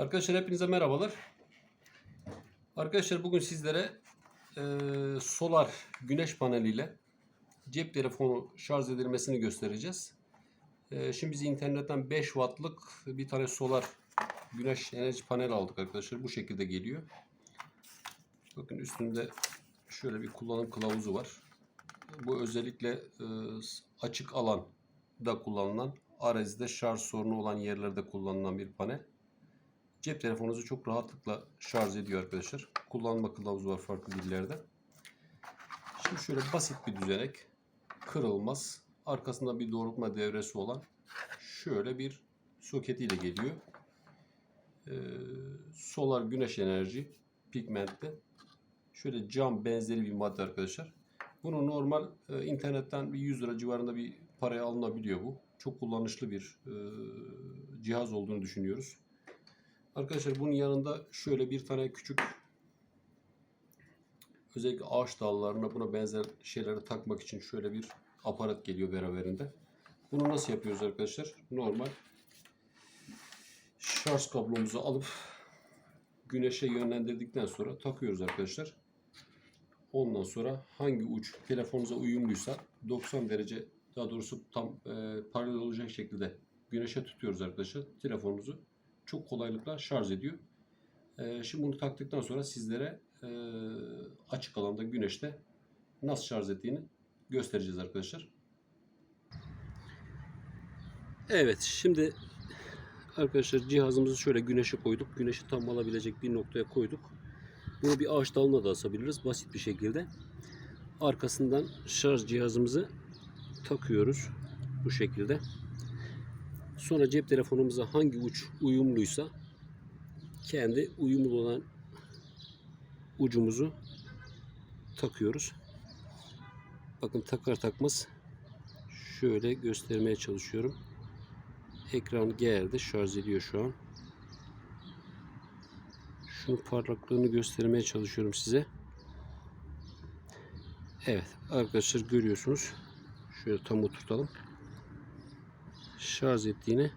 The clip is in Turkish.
Arkadaşlar hepinize merhabalar. Arkadaşlar bugün sizlere e, solar güneş paneliyle cep telefonu şarj edilmesini göstereceğiz. E, şimdi biz internetten 5 wattlık bir tane solar güneş enerji paneli aldık arkadaşlar. Bu şekilde geliyor. Bakın üstünde şöyle bir kullanım kılavuzu var. Bu özellikle e, açık alanda kullanılan, arazide şarj sorunu olan yerlerde kullanılan bir panel. Cep telefonunuzu çok rahatlıkla şarj ediyor arkadaşlar. Kullanma kılavuzu var farklı dillerde. Şimdi şöyle basit bir düzenek. Kırılmaz. Arkasında bir doğrultma devresi olan şöyle bir soketiyle geliyor. Ee, solar güneş enerji pigmentli. Şöyle cam benzeri bir madde arkadaşlar. Bunu normal e, internetten bir 100 lira civarında bir paraya alınabiliyor bu. Çok kullanışlı bir e, cihaz olduğunu düşünüyoruz. Arkadaşlar bunun yanında şöyle bir tane küçük özellikle ağaç dallarına buna benzer şeyleri takmak için şöyle bir aparat geliyor beraberinde. Bunu nasıl yapıyoruz arkadaşlar? Normal şarj kablomuzu alıp güneşe yönlendirdikten sonra takıyoruz arkadaşlar. Ondan sonra hangi uç telefonunuza uyumluysa 90 derece daha doğrusu tam e, paralel olacak şekilde güneşe tutuyoruz arkadaşlar. Telefonunuzu çok kolaylıkla şarj ediyor. E, şimdi bunu taktıktan sonra sizlere e, açık alanda güneşte nasıl şarj ettiğini göstereceğiz arkadaşlar. Evet şimdi arkadaşlar cihazımızı şöyle güneşe koyduk. Güneşi tam alabilecek bir noktaya koyduk. Bunu bir ağaç dalına da asabiliriz basit bir şekilde. Arkasından şarj cihazımızı takıyoruz bu şekilde. Sonra cep telefonumuza hangi uç uyumluysa kendi uyumlu olan ucumuzu takıyoruz. Bakın takar takmaz şöyle göstermeye çalışıyorum. Ekran geldi. Şarj ediyor şu an. Şunun parlaklığını göstermeye çalışıyorum size. Evet arkadaşlar görüyorsunuz. Şöyle tam oturtalım. Şarj ettiğini